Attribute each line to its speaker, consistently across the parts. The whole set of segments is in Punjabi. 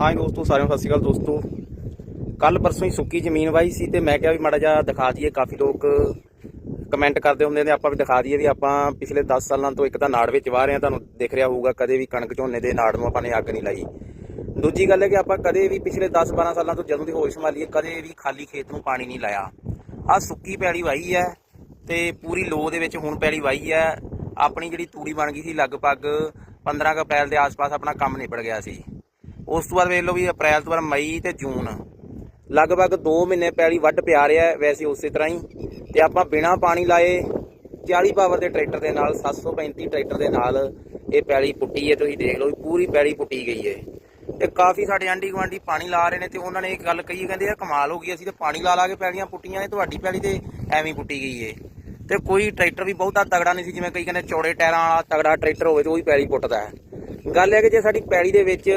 Speaker 1: ਹਾਂ ਦੋਸਤੋ, ਸਾਰਿਆਂ ਨੂੰ ਸਤਿ ਸ਼੍ਰੀ ਅਕਾਲ ਦੋਸਤੋ। ਕੱਲ ਪਰਸੋਂ ਹੀ ਸੁੱਕੀ ਜ਼ਮੀਨ ਵਾਈ ਸੀ ਤੇ ਮੈਂ ਕਿਹਾ ਵੀ ਮਾੜਾ ਜਿਹਾ ਦਿਖਾ ਦਈਏ, ਕਾਫੀ ਲੋਕ ਕਮੈਂਟ ਕਰਦੇ ਹੁੰਦੇ ਨੇ, ਆਪਾਂ ਵੀ ਦਿਖਾ ਦਈਏ ਵੀ ਆਪਾਂ ਪਿਛਲੇ 10 ਸਾਲਾਂ ਤੋਂ ਇੱਕ ਤਾਂ ਨਾੜ ਵਿੱਚ ਵਾਹ ਰਹੇ ਹਾਂ, ਤੁਹਾਨੂੰ ਦਿਖ ਰਿਹਾ ਹੋਊਗਾ, ਕਦੇ ਵੀ ਕਣਕ ਝੋਨੇ ਦੇ ਨਾੜ ਨੂੰ ਆਪਾਂ ਨੇ ਅੱਗ ਨਹੀਂ ਲਾਈ। ਦੂਜੀ ਗੱਲ ਹੈ ਕਿ ਆਪਾਂ ਕਦੇ ਵੀ ਪਿਛਲੇ 10 12 ਸਾਲਾਂ ਤੋਂ ਜਦੋਂ ਦੀ ਹੋਸ਼ ਸੰਭਾਲੀਏ, ਕਦੇ ਵੀ ਖਾਲੀ ਖੇਤ ਨੂੰ ਪਾਣੀ ਨਹੀਂ ਲਾਇਆ। ਆ ਸੁੱਕੀ ਪੈਲੀ ਵਾਈ ਹੈ ਤੇ ਪੂਰੀ ਲੋ ਦੇ ਵਿੱਚ ਹੁਣ ਪੈਲੀ ਵਾਈ ਹੈ। ਆਪਣੀ ਜਿਹੜੀ ਤੂੜੀ ਬਣ ਗਈ ਸੀ, ਲਗਭਗ 15 ਕੁ ਅਪ੍ਰੈਲ ਦੇ ਆਸ-ਪਾਸ ਆਪਣਾ ਕੰਮ ਨਿਬੜ ਗਿਆ ਸੀ। ਉਸ ਤੋਂ ਬਾਅਦ ਵੇਖ ਲਓ ਵੀ ਅਪ੍ਰੈਲ ਤੋਂ ਬਾਅਦ ਮਈ ਤੇ ਜੂਨ। ਲਗਭਗ 2 ਮਹੀਨੇ ਪੈਲੀ ਵੱਢ ਪਿਆ ਰਿਹਾ ਵੈਸੇ ਉਸੇ ਤਰ੍ਹਾਂ ਹੀ। ਤੇ ਆਪਾਂ ਬਿਨਾ ਪਾਣੀ ਲਾਏ 40 ਪਾਵਰ ਦੇ ਟਰੈਕਟਰ ਦੇ ਨਾਲ 735 ਟਰੈਕਟਰ ਦੇ ਨਾਲ ਇਹ ਪੈਲੀ ਪੁੱਟੀ ਹੈ। ਤੁਸੀਂ ਦੇਖ ਲਓ ਵੀ ਪੂਰੀ ਪੈਲੀ ਪੁੱਟੀ ਗਈ ਹੈ। ਤੇ ਕਾਫੀ ਸਾਡੇ ਆਂਢੀ ਗੁਆਂਢੀ ਪਾਣੀ ਲਾ ਰਹੇ ਨੇ ਤੇ ਉਹਨਾਂ ਨੇ ਇੱਕ ਗੱਲ ਕਹੀ, ਕਹਿੰਦੇ ਯਾਰ ਕਮਾਲ ਹੋ ਗਈ, ਅਸੀਂ ਤਾਂ ਪਾਣੀ ਲਾ ਲਾ ਕੇ ਪੈਲੀਆਂ ਪੁੱਟੀਆਂ ਨੇ, ਤੁਹਾਡੀ ਪੈਲੀ ਤੇ ਐਵੇਂ ਪੁੱਟੀ ਗਈ ਏ ਤੇ ਕੋਈ ਟਰੈਕਟਰ ਵੀ ਬਹੁਤਾ ਤਗੜਾ ਨਹੀਂ ਸੀ, ਜਿਵੇਂ ਕਈ ਕਹਿੰਦੇ ਚੌੜੇ ਟਾਇਰਾਂ ਵਾਲਾ ਤਗੜਾ ਟਰੈਕਟਰ ਹੋਵੇ ਤੇ ਉਹ ਹੀ ਪੈਲੀ ਪੁੱਟਦਾ ਹੈ। ਗੱਲ ਹੈ ਕਿ ਜੇ ਸਾਡੀ ਪੈਲੀ ਦੇ ਵਿੱਚ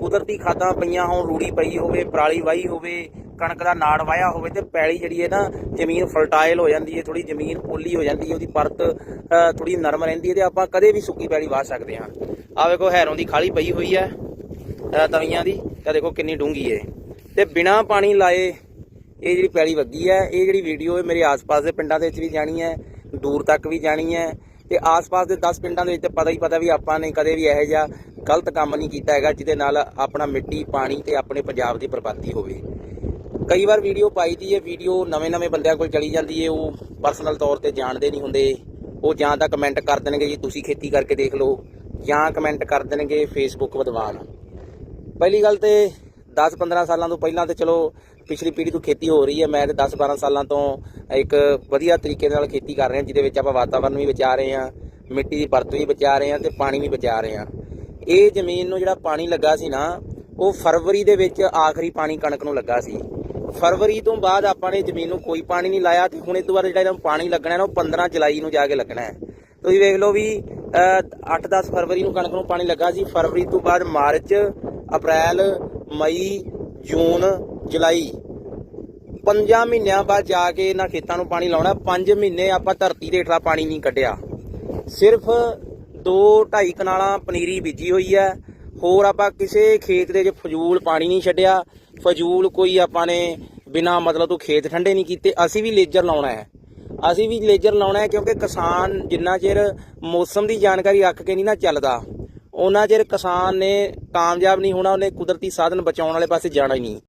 Speaker 1: ਕੁਦਰਤੀ ਖਾਦਾਂ ਪਈਆਂ ਹੋਣ, ਰੂੜੀ ਪਈ ਹੋਵੇ, ਪਰਾਲੀ ਵਾਹੀ ਹੋਵੇ, ਕਣਕ ਦਾ ਨਾੜ ਵਾਇਆ ਹੋਵੇ ਤੇ ਪੈਲੀ ਜਿਹੜੀ ਹੈ ਨਾ, ਜ਼ਮੀਨ ਫਰਟਾਈਲ ਹੋ ਜਾਂਦੀ ਹੈ ਥੋੜੀ ਜ਼ਮੀਨ ਪੋਲੀ ਹੋ ਜਾਂਦੀ ਹੈ, ਉਹਦੀ ਪਰਤ ਥੋੜੀ ਨਰਮ ਰਹਿੰਦੀ ਹੈ ਤੇ ਆਪਾਂ ਕਦੇ ਵੀ ਸੁੱਕੀ ਪੈਲੀ ਵਾਹ ਸਕਦੇ ਹਾਂ। ਆ ਵੇਖੋ, ਹੈਰੋਂ ਦੀ ਖਾਲੀ ਪਈ ਹੋਈ ਹੈ, ਅਹ, ਤਵੀਆਂ ਦੀ, ਤਾਂ ਦੇਖੋ ਕਿੰਨੀ ਡੂੰਗੀ ਹੈ। ਤੇ ਬਿਨਾ ਪਾਣੀ ਲਾਏ ਇਹ ਜਿਹੜੀ ਪੈਲੀ ਵੱਗੀ ਹੈ, ਇਹ ਜਿਹੜੀ ਵੀਡੀਓ ਹੈ, ਮੇਰੇ ਆਸ-ਪਾਸ ਦੇ ਪਿੰਡਾਂ ਦੇ ਵਿੱਚ ਵੀ ਜਾਣੀ ਹੈ, ਦੂਰ ਤੱਕ ਵੀ ਜਾਣੀ ਹੈ ਤੇ ਆਸ-ਪਾਸ ਦੇ 10 ਪਿੰਡਾਂ ਦੇ ਵਿੱਚ ਤਾਂ ਪਤਾ ਹੀ ਪਤਾ ਵੀ ਆਪਾਂ ਨੇ ਕਦੇ ਵੀ ਇਹੋ ਜਿਹਾ ਗਲਤ ਕੰਮ ਨਹੀਂ ਕੀਤਾ ਹੈਗਾ, ਜਿਹਦੇ ਨਾਲ ਆਪਣਾ ਮਿੱਟੀ, ਪਾਣੀ ਤੇ ਆਪਣੇ ਪੰਜਾਬ ਦੀ ਬਰਬਾਦੀ ਹੋਵੇ। ਕਈ ਵਾਰ ਵੀਡੀਓ ਪਾਈ ਦੀ ਹੈ, ਵੀਡੀਓ ਨਵੇਂ-ਨਵੇਂ ਬੰਦਿਆਂ ਕੋਲ ਚਲੀ ਜਾਂਦੀ ਹੈ, ਉਹ ਪਰਸਨਲ ਤੌਰ ਤੇ ਜਾਣਦੇ ਨਹੀਂ ਹੁੰਦੇ। ਉਹ ਜਾਂ ਤਾਂ ਕਮੈਂਟ ਕਰ ਦੇਣਗੇ ਜੀ, ਤੁਸੀਂ ਖੇਤੀ ਕਰਕੇ ਦੇਖ ਲਓ, ਜਾਂ ਕਮੈਂਟ ਕਰ ਦੇਣਗੇ ਫੇਸਬੁੱਕ ਵਿਦਵਾਨ ਪਹਿਲੀ ਗੱਲ ਤੇ 10-15 ਸਾਲਾਂ ਤੋਂ ਪਹਿਲਾਂ ਤੇ ਚਲੋ ਪਿਛਲੀ ਪੀੜ੍ਹੀ ਤੋਂ ਖੇਤੀ ਹੋ ਰਹੀ ਹੈ। ਮੈਂ ਤੇ 10-12 ਸਾਲਾਂ ਤੋਂ ਇੱਕ ਵਧੀਆ ਤਰੀਕੇ ਨਾਲ ਖੇਤੀ ਕਰ ਰਿਹਾ, ਜਿਹਦੇ ਵਿੱਚ ਆਪਾਂ ਵਾਤਾਵਰਨ ਵੀ ਬਚਾ ਰਹੇ ਹਾਂ, ਮਿੱਟੀ ਦੀ ਪਰਤ ਵੀ ਬਚਾ ਰਹੇ ਹਾਂ ਤੇ ਪਾਣੀ ਵੀ ਬਚਾ ਰਹੇ ਹਾਂ। ਇਹ ਜ਼ਮੀਨ ਨੂੰ ਜਿਹੜਾ ਪਾਣੀ ਲੱਗਾ ਸੀ ਨਾ, ਉਹ ਫਰਵਰੀ ਦੇ ਵਿੱਚ ਆਖਰੀ ਪਾਣੀ ਕਣਕ ਨੂੰ ਲੱਗਾ ਸੀ। ਫਰਵਰੀ ਤੋਂ ਬਾਅਦ ਆਪਾਂ ਨੇ ਜ਼ਮੀਨ ਨੂੰ ਕੋਈ ਪਾਣੀ ਨਹੀਂ ਲਾਇਆ ਤੇ ਹੁਣ ਇਹ ਤੋਂ ਬਾਅਦ ਜਿਹੜਾ ਇਹਨੂੰ ਪਾਣੀ ਲੱਗਣਾ ਨਾ, ਉਹ 15 ਜੁਲਾਈ ਨੂੰ ਜਾ ਕੇ ਲੱਗਣਾ ਹੈ। ਤੁਸੀਂ ਵੇਖ ਲਓ ਵੀ 8-10 ਫਰਵਰੀ ਨੂੰ ਕਣਕ ਨੂੰ ਪਾਣੀ ਲੱਗਾ ਸੀ। ਫਰਵਰੀ ਤੋਂ ਬਾਅਦ ਮਾਰਚ, ਅਪ੍ਰੈਲ, ਮਈ ਜੂਨ, ਜੁਲਾਈ। ਪੰਜਾਂ ਮਹੀਨਿਆਂ ਬਾਅਦ ਜਾ ਕੇ ਇਹਨਾਂ ਖੇਤਾਂ ਨੂੰ ਪਾਣੀ ਲਾਉਣਾ। 5 ਮਹੀਨੇ ਆਪਾਂ ਧਰਤੀ ਦੇ ਹੇਠਲਾ ਪਾਣੀ ਨਹੀਂ ਕੱਢਿਆ। ਸਿਰਫ 2-2.5 ਕਨਾਲਾਂ ਪਨੀਰੀ ਬੀਜੀ ਹੋਈ ਹੈ। ਹੋਰ ਆਪਾਂ ਕਿਸੇ ਖੇਤ ਦੇ ਵਿੱਚ ਫਜ਼ੂਲ ਪਾਣੀ ਨਹੀਂ ਛੱਡਿਆ। ਫਜ਼ੂਲ ਕੋਈ ਆਪਾਂ ਨੇ ਬਿਨਾ ਮਤਲਬ ਤੋਂ ਖੇਤ ਠੰਡੇ ਨਹੀਂ ਕੀਤੇ। ਅਸੀਂ ਵੀ ਲੇਜ਼ਰ ਲਾਉਣਾ ਹੈ। ਅਸੀਂ ਵੀ ਲੇਜ਼ਰ ਲਾਉਣਾ ਹੈ ਕਿਉਂਕਿ ਕਿਸਾਨ ਜਿੰਨਾ ਚਿਰ ਮੌਸਮ ਦੀ ਜਾਣਕਾਰੀ ਰੱਖ ਕੇ ਨਹੀਂ ਨਾ ਚੱਲਦਾ। ਉਹਨਾਂ ਚਿਰ ਕਿਸਾਨ ਨੇ ਕਾਮਯਾਬ ਨਹੀਂ ਹੋਣਾ, ਉਹਨੇ ਕੁਦਰਤੀ ਸਾਧਨ ਬਚਾਉਣ ਵਾਲੇ ਪਾਸੇ ਜਾਣਾ ਹੀ ਨਹੀਂ।